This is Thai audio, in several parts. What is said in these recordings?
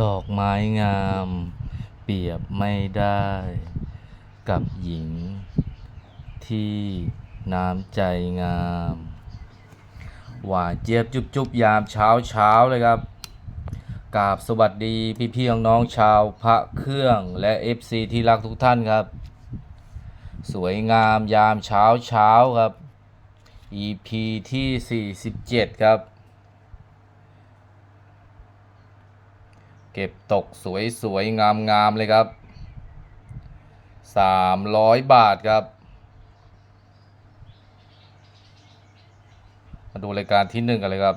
ดอกไม้งาม เปรียบไม่ได้ กับหญิง ที่น้ำใจงาม หวานเจี๊ยบจุบจุบยามเช้าเช้าเลยครับกราบสวัสดีพี่พี่น้องๆชาวพระเครื่องและ FC ที่รักทุกท่านครับ สวยงามยามเช้าเช้าครับ EP ที่ 47 ครับ เก็บตกสวยสวยงามงามๆ เลยครับ 300 บาทครับ มาดูรายการที่หนึ่งกันเลยครับ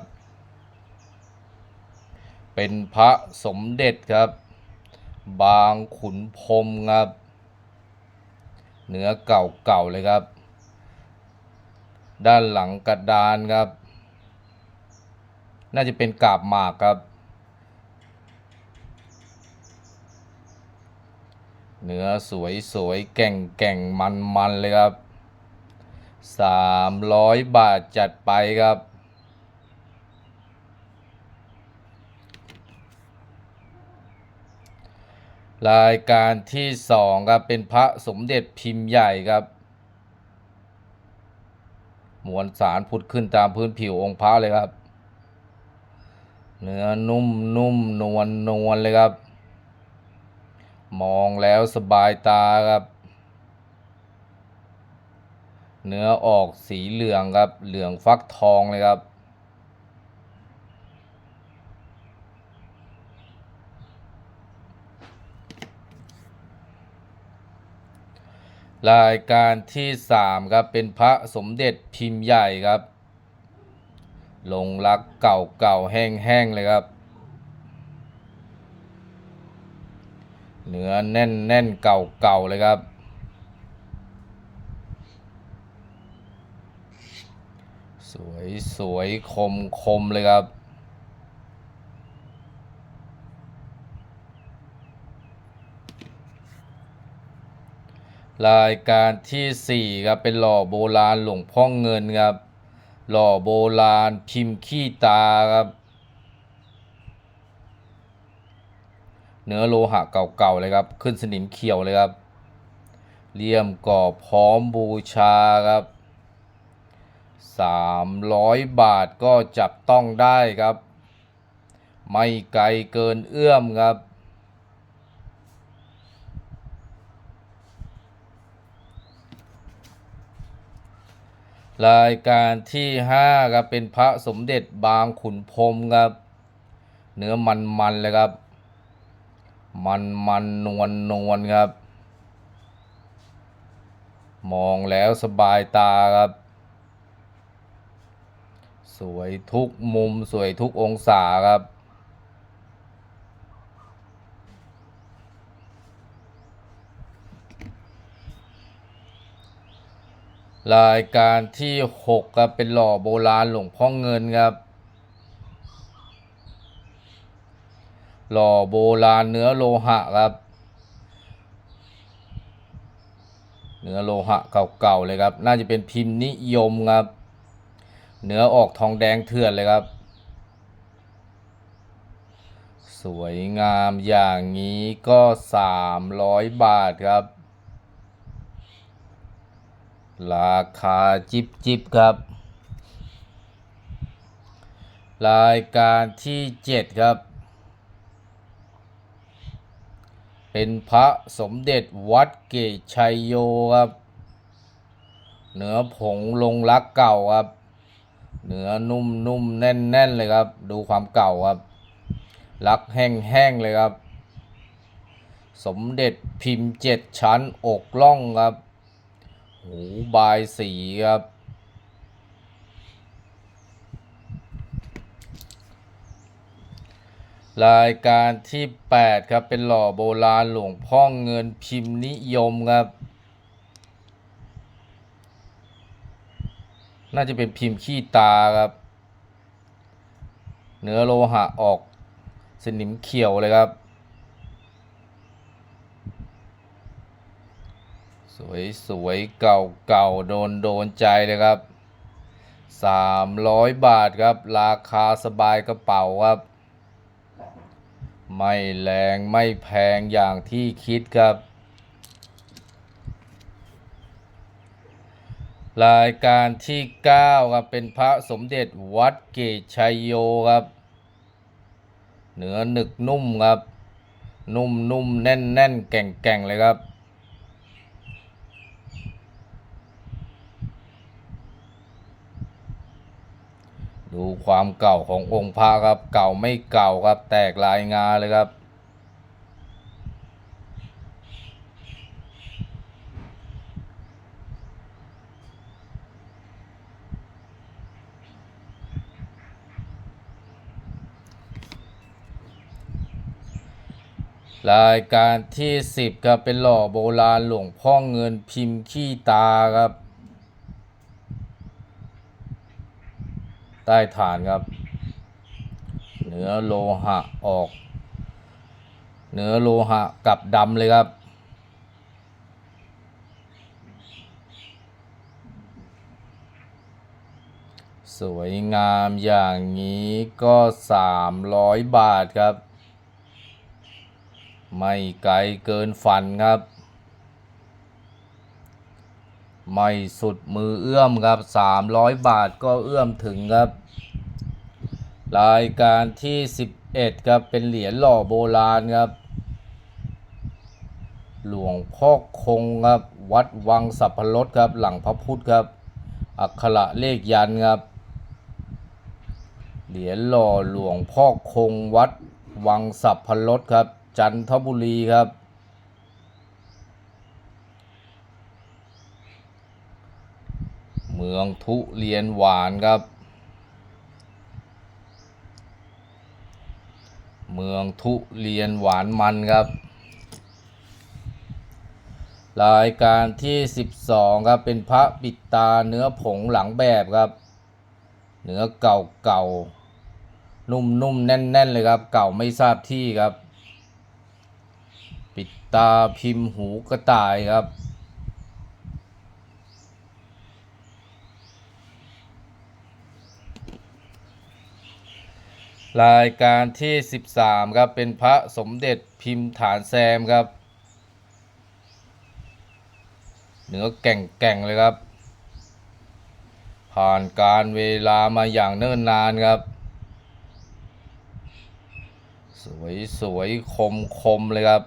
เป็นพระสมเด็จครับ บางขุนพรมครับ เนื้อเก่าๆ เลยครับ ด้านหลังกระดานครับ น่าจะเป็นกาบหมากครับ เนื้อสวยสวยๆแก่งแก่งมันมันๆเลยครับสามร้อยบาทจัดไปครับ รายการที่สองครับเป็นพระสมเด็จพิมพ์ใหญ่ครับ มวลสารพุดขึ้นตามพื้นผิวองค์พระเลยครับ เนื้อนุ่มนุ่มนวลนวลเลยครับ มองแล้วสบายตาครับ เนื้อออกสีเหลืองครับ เหลืองฟักทองเลยครับ รายการที่สามครับ เป็นพระสมเด็จพิมพ์ใหญ่ครับ ลงรักเก่าเก่าๆแห้งๆเลยครับ เนื้อแน่นแน่นเก่าเก่าเลยครับ สวยสวยคมคมเลยครับรายการที่สี่ครับ เป็นหล่อโบราณหลวงพ่อเงินครับ หล่อโบราณพิมพ์ขี้ตาครับ เนื้อโลหะเก่าๆเลยครับ ขึ้นสนิมเขียวเลยครับเลี่ยมกรอบพร้อมบูชาครับ 300 บาทก็จับต้องได้ครับ ไม่ไกลเกินเอื้อมครับ รายการที่ห้าครับ เป็นพระสมเด็จบางขุนพรมครับ เนื้อมันๆเลยครับ มันมันนวลนวลครับ มองแล้วสบายตาครับ สวยทุกมุมสวยทุกองศาครับรายการที่หกครับ เป็นหล่อโบราณหลวงพ่อเงินครับ หล่อโบราณเนื้อโลหะครับ เนื้อโลหะเก่าๆเลยครับ น่าจะเป็นพิมพ์นิยมครับ เนื้อออกทองแดงเถื่อนเลยครับ สวยงามอย่างนี้ก็สามร้อยบาทครับ ราคาจิบจิบครับรายการที่เจ็ดครับ เป็นพระสมเด็จวัดเกตชัยโยครับ เนื้อผงลงรักเก่าครับ เนื้อนุ่มนุ่มแน่นแน่นๆเลยครับ ดูความเก่าครับ รักแห้งแห้งเลยครับ สมเด็จพิมพ์เจ็ดชั้นอกล่องครับ หูบายสีครับ รายการที่ 8 ครับ เป็นหล่อโบราณหลวงพ่อเงินพิมพ์นิยมครับ น่าจะเป็นพิมพ์ขี้ตาครับ เนื้อโลหะออกสนิมเขียวเลยครับ สวยสวยเก่าเก่าโดนโดนใจเลยครับ 300 บาทครับ ราคาสบายกระเป๋าครับ ไม่แรงไม่แพงอย่างที่คิดครับ รายการที่ 9 ครับ เป็นพระสมเด็จวัดเกตชัยโยครับ เนื้อหนึกนุ่มครับ นุ่มนุ่มแน่นแน่นแก่งแก่งเลยครับ ดูความเก่าขององค์พระครับ เก่าไม่เก่าครับ แตกลายงาเลยครับ รายการที่ 10ครับเป็นหล่อโบราณหลวงพ่อเงินพิมพ์ขี้ตาครับ ใต้ฐานครับเนื้อโลหะออกเนื้อโลหะกับดำเลยครับ สวยงามอย่างนี้ก็300บาทครับ ไม่ไกลเกินฝันครับ ไม่สุดมือเอื้อมครับ 300 บาทก็เอื้อมถึงครับ รายการที่ 11 ครับ เป็นเหรียญหล่อโบราณครับ หลวงพ่อคงครับ วัดวังสัพพรสครับ หลังพระพุทธครับ อักขระเลขยันครับ เหรียญหล่อหลวงพ่อคงวัดวังสัพพรสครับ จันทบุรีครับ เมืองทุเรียนหวานครับ เมืองทุเรียนหวานมันครับ รายการที่ 12 ครับ เป็นพระปิดตาเนื้อผงหลังแบบครับ เนื้อเก่าเก่าๆนุ่มๆแน่นๆเลยครับ เก่าไม่ทราบที่ครับ ปิดตาพิมพ์หูกระต่ายครับ รายการที่ 13 ครับ เป็นพระสมเด็จพิมพ์ฐานแซมครับ เนื้อแก่งๆเลยครับ ผ่านการเวลามาอย่างเนิ่นนานครับ สวยสวยคมคมๆเลยครับ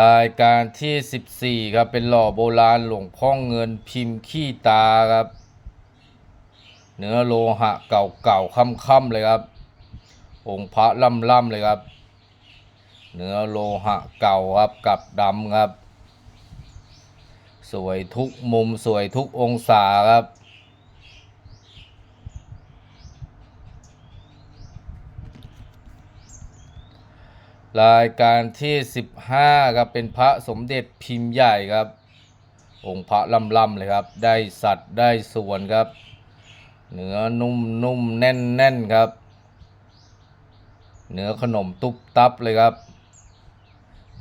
รายการที่ 14 ครับเป็นหล่อโบราณหลวงพ่อเงินพิมพ์ขี้ตาครับ เนื้อโลหะเก่าๆค่ำๆเลยครับ องค์พระล่ำๆเลยครับ เนื้อโลหะเก่าครับกับดำครับ สวยทุกมุมสวยทุกองศาครับ รายการที่ 15ครับเป็นพระสมเด็จพิมพ์ใหญ่ครับ องค์พระล่ำๆเลยครับ ได้สัตว์ได้ส่วนครับ เนื้อนุ่มนุ่มแน่นแน่นครับ เนื้อขนมตุ๊บตับเลยครับ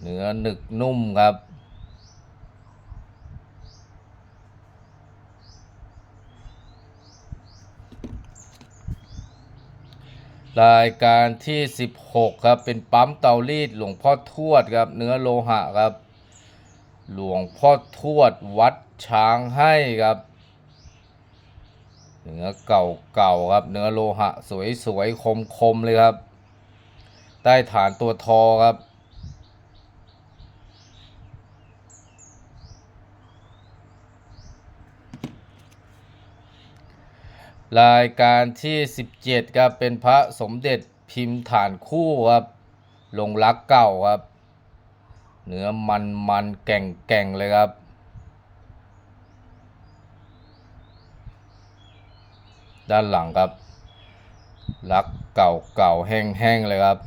เนื้อหนึกนุ่มครับ รายการที่ 16 ครับ เป็นปั๊มเตารีดหลวงพ่อทวดครับ เนื้อโลหะครับ หลวงพ่อทวดวัดช้างให้ครับเนื้อเก่าๆครับ เนื้อโลหะ สวยๆคมๆเลยครับ ใต้ฐานตัวทอครับ รายการที่ 17ครับเป็นพระสมเด็จพิมพ์ฐานคู่ครับลงรักเก่าครับ เนื้อมันมันแก่งแก่งๆเลยครับ ด้านหลังครับ รักเก่าเก่าแห้งแห้งๆเลยครับ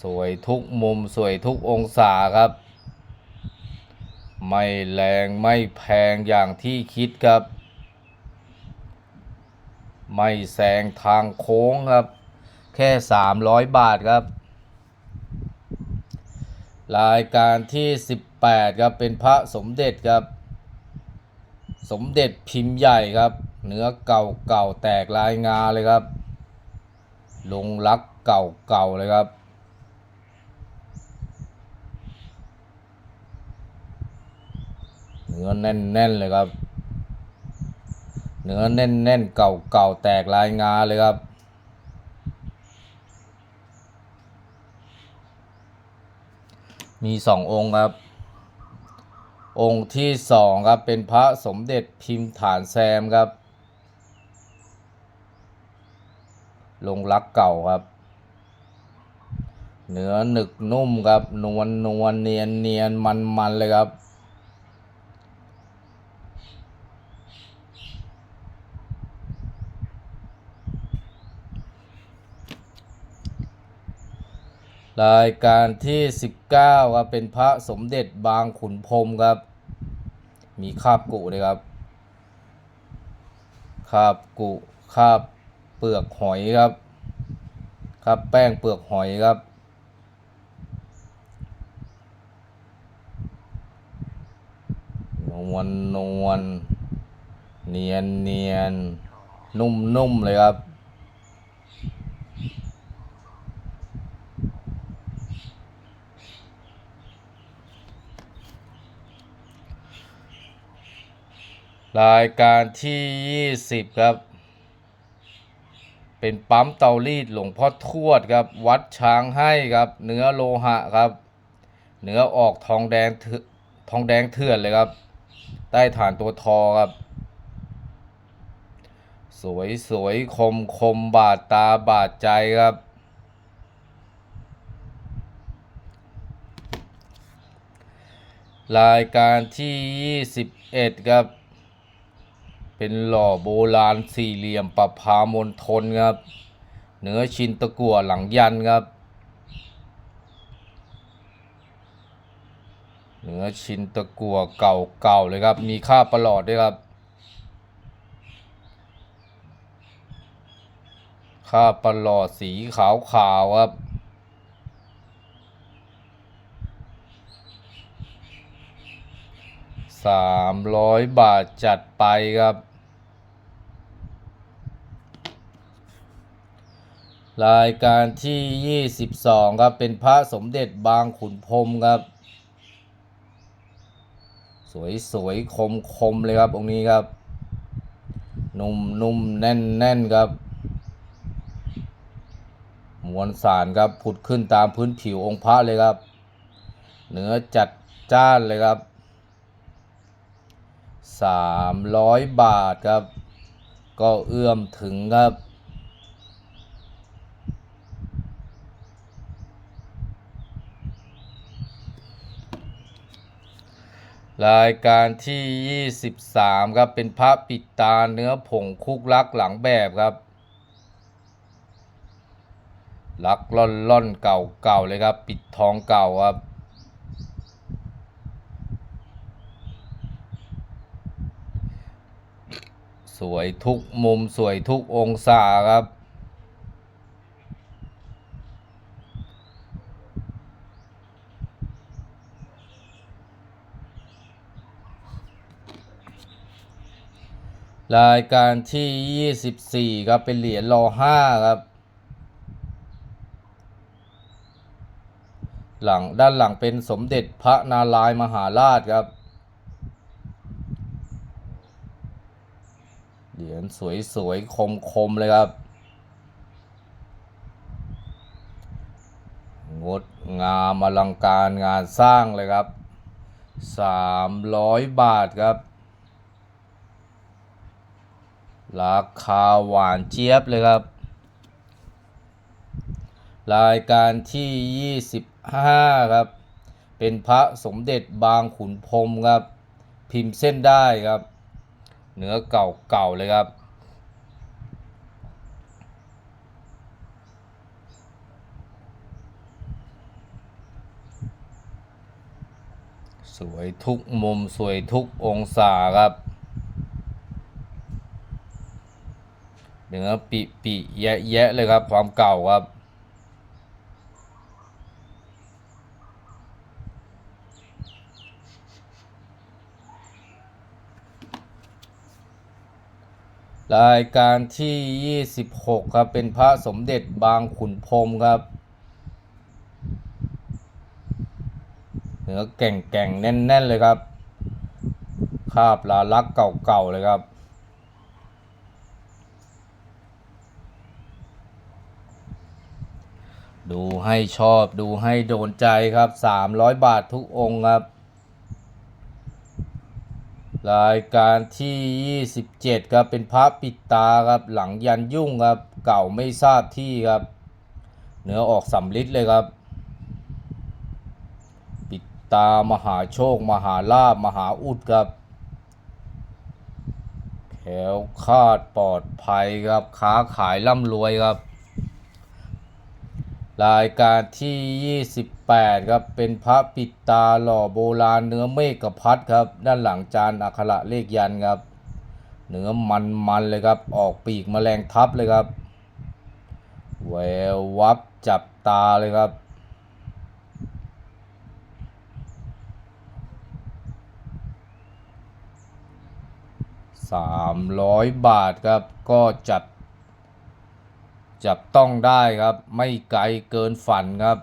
สวยทุกมุมสวยทุกองศาครับ ไม่แรงไม่แพงอย่างที่คิดครับ ไม่แซงทางโค้งครับ แค่ 300 บาทครับ รายการที่ 18 ครับ เป็นพระสมเด็จครับ สมเด็จพิมพ์ใหญ่ครับ เนื้อเก่าเก่าแตกลายงาเลยครับ ลงรักเก่าเก่าเลยครับเนื้อแน่นๆเลยครับ เนื้อแน่นๆเก่าเก่าๆแตกลายงาเลยครับ มีสององค์ครับ องค์ที่สองครับเป็นพระสมเด็จพิมพ์ฐานแซมครับ ลงรักเก่าครับ เนื้อหนึกนุ่มครับ นวลนวลเนียนเนียนมันมันเลยครับ รายการที่ 19ครับเป็นพระสมเด็จบางขุนพรมครับ มีคาบกุเลยครับคาบกุคาบเปลือกหอยครับคาบแป้งเปลือกหอยครับนวลนวลเนียนเนียนนุ่มนุ่มเลยครับ รายการที่ 20 ครับ เป็นปั๊มเตารีดหลวงพ่อทวดครับ วัดช้างให้ครับ เนื้อโลหะครับ เนื้อออกทองแดงเถืทองแดงเถื่อนเลยครับ ใต้ฐานตัวทอครับ สวยสวยคมคมบาดตาบาดใจครับรายการที่ 21 ครับ เป็นหล่อโบราณสี่เหลี่ยมประพามณฑลครับ เนื้อชินตะกั่วหลังยันครับ เนื้อชินตะกั่วเก่าๆเลยครับ มีค่าประหลอดด้วยครับ ค่าประหลอดสีขาวๆครับสามร้อยบาทจัดไปครับ รายการที่ 22 ครับ เป็นพระสมเด็จบางขุนพรมครับ สวยสวยคมคมเลยครับ องค์นี้ครับ นุ่มนุ่มแน่นแน่นครับ มวลสารครับ ผุดขึ้นตามพื้นผิวองค์พระเลยครับ เนื้อจัดจ้านเลยครับสามร้อยบาทครับ ก็เอื้อมถึงครับ รายการที่ 23 ครับ เป็นพระปิดตาเนื้อผงคุกลักหลังแบบครับ ลักล่อนล่อนเก่าเก่าเลยครับ ปิดทองเก่าครับ สวยทุกมุมสวยทุกองศาครับ รายการที่ 24 ครับเป็นเหรียญรอห้าครับ หลังด้านหลังเป็นสมเด็จพระนารายมหาราชครับ เหรียญสวยๆ คม ๆ เลยครับ งดงามอลังการงานสร้างเลยครับ 300 บาทครับ ราคาหวานเจี๊ยบเลยครับ รายการที่ 25 ครับ เป็นพระสมเด็จบางขุนพรมครับ พิมพ์เส้นได้ครับ เนื้อเก่าๆเลยครับ สวยทุกมุมสวยทุกองศาครับ เนื้อปิปิแยะแยะเลยครับ ความเก่าครับ รายการที่ 26 ครับ เป็นพระสมเด็จบางขุนพรมครับเนื้อแก่งแก่งแน่น ๆ เลยครับ คาบลาลักเก่าๆเลยครับ ดูให้ชอบดูให้โดนใจครับ 300 บาททุกองค์ครับ รายการที่ 27 ครับ เป็นพระปิดตาครับ หลังยันยุ่งครับ เก่าไม่ทราบที่ครับ เนื้อออกสำลิดเลยครับ ปิดตามหาโชค มหาลาบมหาอุดครับแขวคาดปลอดภัยครับ ค้าขายร่ำรวยครับ รายการที่ 28 ครับ เป็นพระปิดตาหล่อโบราณเนื้อเมฆกพัดครับ ด้านหลังจานอักขระเลขยันครับ เนื้อมันมันๆเลยครับ ออกปีกแมลงทับเลยครับ แวววับจับตาเลยครับสามร้อยบาทครับ ก็จับ จับต้องได้ครับ ไม่ไกลเกินฝันครับ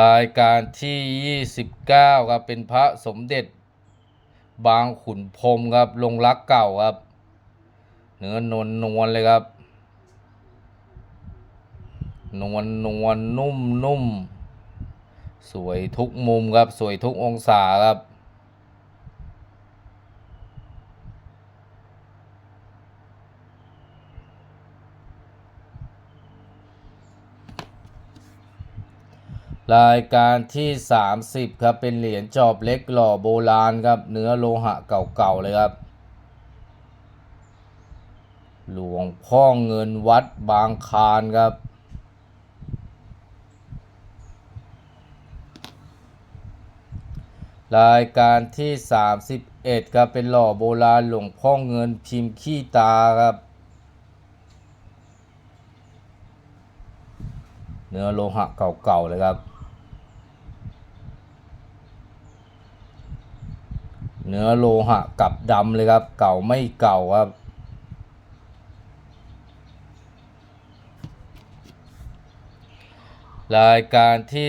รายการที่ 29 ครับ เป็นพระสมเด็จบางขุนพรมครับ ลงรักเก่าครับ เนื้อนวลนวลเลยครับ นวลนวลนุ่มนุ่มสวยทุกมุมครับ สวยทุกองศาครับ รายการที่ 30 ครับ เป็นเหรียญจอบเล็กหล่อโบราณครับ เนื้อโลหะเก่าๆเลยครับ หลวงพ่อเงินวัดบางคานครับ รายการที่ 31 ครับ เป็นหล่อโบราณหลวงพ่อเงินพิมพ์ขี้ตาครับเนื้อโลหะเก่าๆเลยครับ เนื้อโลหะกับดำเลยครับ เก่าไม่เก่าครับ รายการที่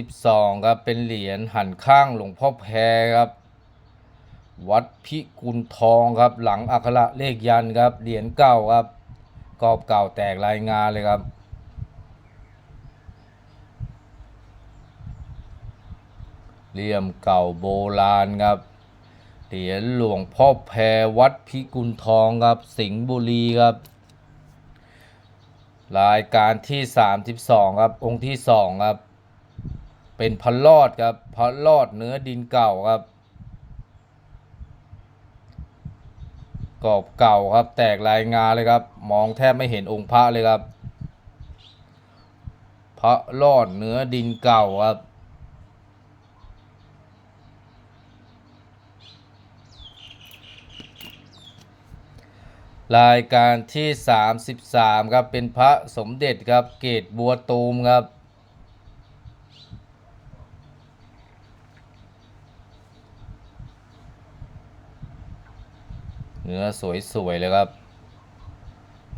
32 ครับ เป็นเหรียญหันข้างหลวงพ่อแพรครับ วัดพิกุลทองครับ หลังอักขระเลขยันครับ เหรียญเก่าครับ กอบเก่าแตกรายงานเลยครับเหลี่ยมเก่าโบราณครับ เหรียญหลวงพ่อแพรวัดพิกุลทองครับสิงห์บุรีครับรายการที่ 32 ครับ องค์ที่ 2 ครับ เป็นพระรอดครับพระรอดเนื้อดินเก่าครับ กรอบเก่าครับ แตกลายงาเลยครับ มองแทบไม่เห็นองค์พระเลยครับ พระรอดเนื้อดินเก่าครับ รายการที่ 33 ครับ เป็นพระสมเด็จครับ เกตบัวตูมครับ เนื้อสวย ๆ เลยครับ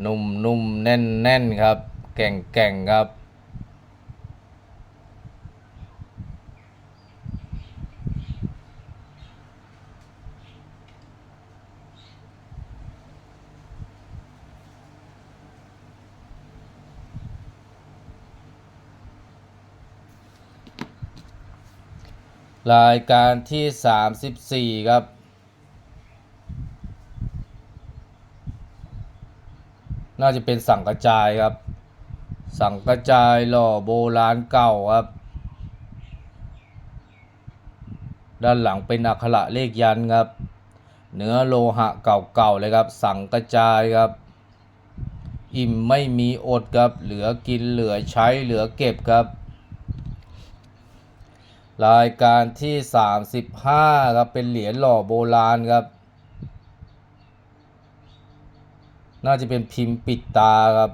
นุ่ม ๆ แน่น ๆ ครับ แก่ง ๆ ครับ รายการที่ 34 ครับ น่าจะเป็นสังกระจายครับ สังกระจายหล่อโบราณเก่าครับ ด้านหลังเป็นอักขระเลขยันครับ เนื้อโลหะเก่าๆเลยครับ สังกระจายครับ อิ่มไม่มีอดครับ เหลือกินเหลือใช้เหลือเก็บครับ รายการที่ 35ครับเป็นเหรียญหล่อโบราณครับ น่าจะเป็นพิมพ์ปิดตาครับ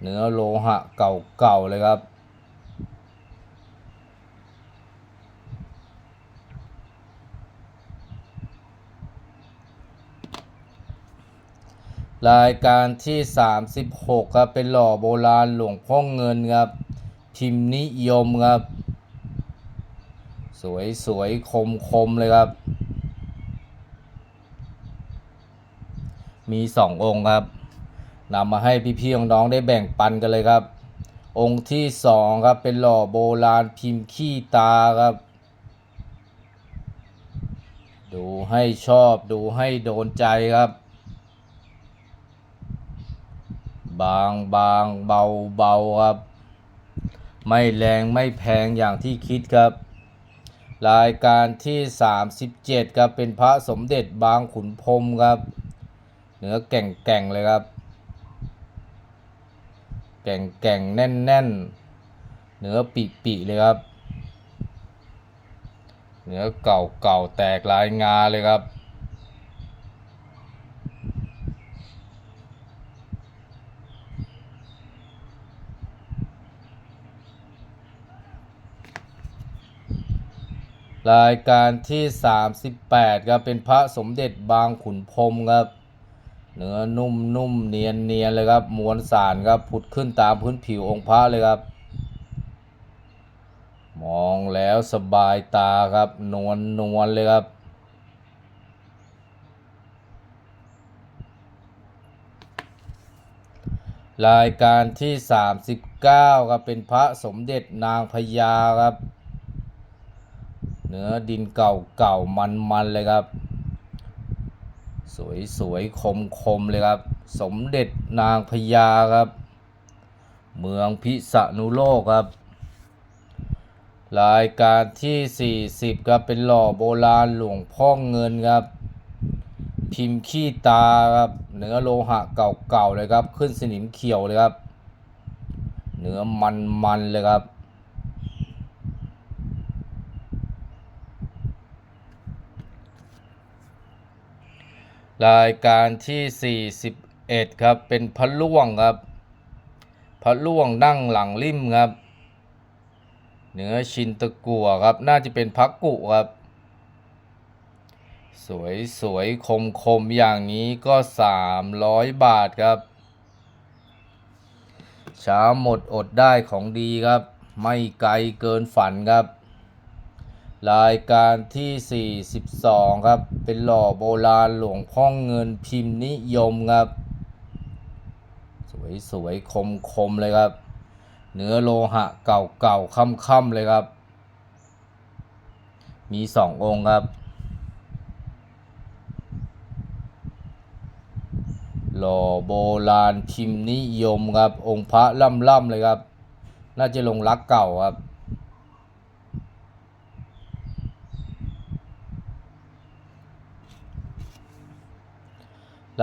เนื้อโลหะเก่าๆเลยครับ รายการที่ 36 ครับเป็นหล่อโบราณหลวงพ่อเงินครับ พิมพ์นิยมครับ สวยสวยคมคมเลยครับ มีสององค์ครับนำมาให้พี่ๆน้องๆได้แบ่งปันกันเลยครับ องค์ที่สองครับเป็นหล่อโบราณพิมพ์ขี้ตาครับ ดูให้ชอบดูให้โดนใจครับบางบางเบาเบาครับ ไม่แรงไม่แพงอย่างที่คิดครับ รายการที่ 37ครับเป็นพระสมเด็จบางขุนพรมครับเนื้อแก่งแก่งๆเลยครับ แก่งแก่งๆแน่นแน่นๆเนื้อปีปีเลยครับ เนื้อเก่าเก่าๆแตกลายงาเลยครับ รายการที่ 38ครับเป็นพระสมเด็จบางขุนพรมครับเนื้อนุ่มนุ่มเนียนเนียนเลยครับมวลสารครับผุดขึ้นตามพื้นผิวองค์พระเลยครับ มองแล้วสบายตาครับนวลนวลเลยครับ รายการที่ 39ครับเป็นพระสมเด็จนางพญาครับ เนื้อดินเก่าเก่ามันมันๆเลยครับ สวยสวยคมคมๆเลยครับ สมเด็จนางพญาครับ เมืองพิษณุโลกครับ รายการที่ 40ครับเป็นหล่อโบราณหลวงพ่อเงินครับ พิมพ์ขี้ตาครับเนื้อโลหะเก่าๆเลยครับ ขึ้นสนิมเขียวเลยครับ เนื้อมันๆเลยครับ รายการที่ 41 ครับ เป็นพระล่วงครับ พระล่วงนั่งหลังริมครับเนื้อชินตะกัวครับ น่าจะเป็นพักกุครับ สวยสวยคมคมอย่างนี้ก็ 300 บาทครับ ช้าหมดอดได้ของดีครับ ไม่ไกลเกินฝันครับ รายการที่ 42 ครับ เป็นหล่อโบราณหลวงพ่อเงินพิมพ์นิยมครับ สวยสวยคมคมเลยครับ เนื้อโลหะเก่าเก่าค่ำค่ำๆเลยครับ มีสององค์ครับ หล่อโบราณพิมพ์นิยมครับ องค์พระล่ำล่ำๆเลยครับ น่าจะลงรักเก่าครับ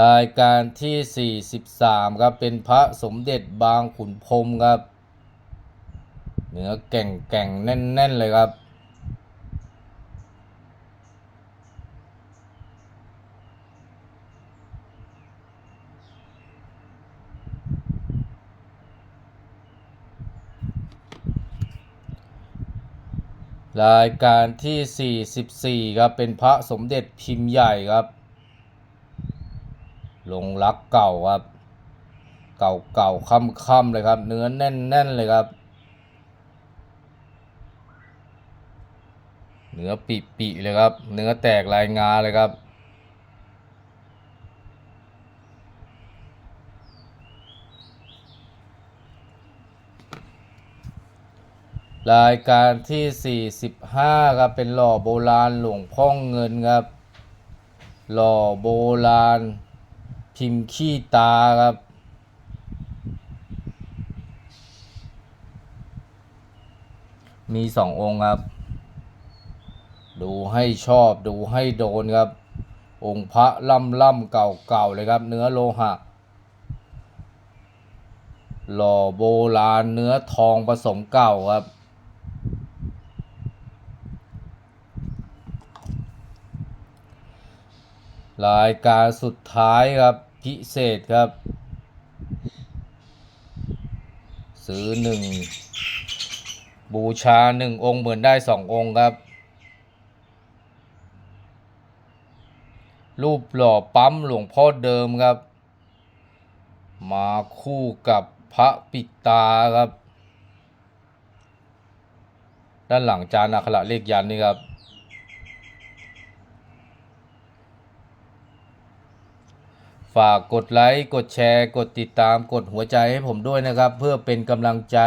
รายการที่ 43 ครับ เป็นพระสมเด็จบางขุนพรมครับ เนื้อแก่งแก่งแน่นแน่นๆเลยครับ รายการที่ 44 ครับ เป็นพระสมเด็จพิมพ์ใหญ่ครับ ลงรักเก่าครับ เก่าเก่าค่ำค่ำเลยครับ เนื้อแน่นแน่นเลยครับ เนื้อปีปีๆเลยครับ เนื้อแตกลายงาเลยครับรายการที่ 45 ครับ เป็นหล่อโบราณหลวงพ่อเงินครับ หล่อโบราณ พิมพ์ขี้ตาครับ มีสององค์ครับ ดูให้ชอบดูให้โดนครับ องค์พระล่ำล่ำเก่าเก่าๆเลยครับ เนื้อโลหะ หล่อโบราณเนื้อทองผสมเก่าครับ รายการสุดท้ายครับพิเศษครับ ซื้อหนึ่งบูชาหนึ่งองค์เหมือนได้สององค์ครับ รูปหล่อปั๊มหลวงพ่อเดิมครับ มาคู่กับพระปิดตาครับ ด้านหลังจานอักขระเลขยันนี่ครับ ฝากกดไลค์กดแชร์ กดติดตามกดหัวใจให้ผมด้วยนะครับ เพื่อเป็นกำลังใจ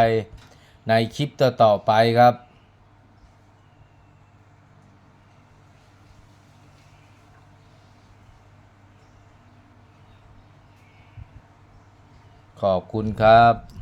ในคลิปต่อๆไปครับขอบคุณครับ